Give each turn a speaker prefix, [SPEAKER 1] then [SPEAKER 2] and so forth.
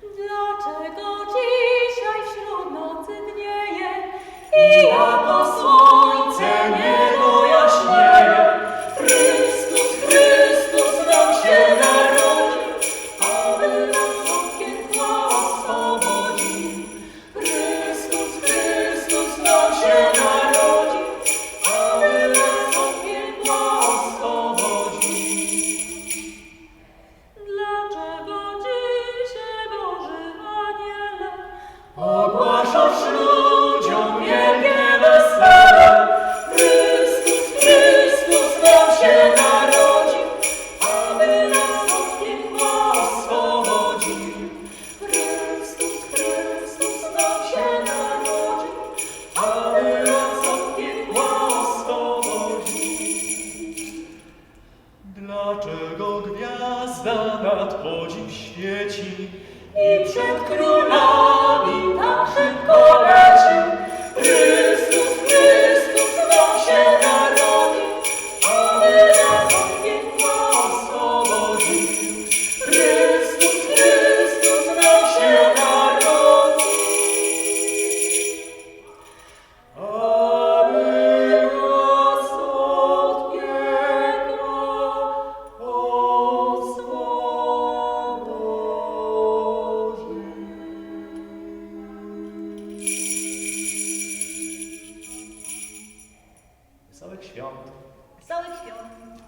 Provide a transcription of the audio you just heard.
[SPEAKER 1] 你
[SPEAKER 2] 知道 Ogłaszasz ludziom wielkie wesele, Chrystus, Chrystus nam się narodził, aby nas od piekła oswobodził. Chrystus, Chrystus nam się narodził, aby nas od piekła oswobodził.
[SPEAKER 1] Dlaczego gwiazda nad podziw świeci i przed Sağlık świąt. Sağlık świąt.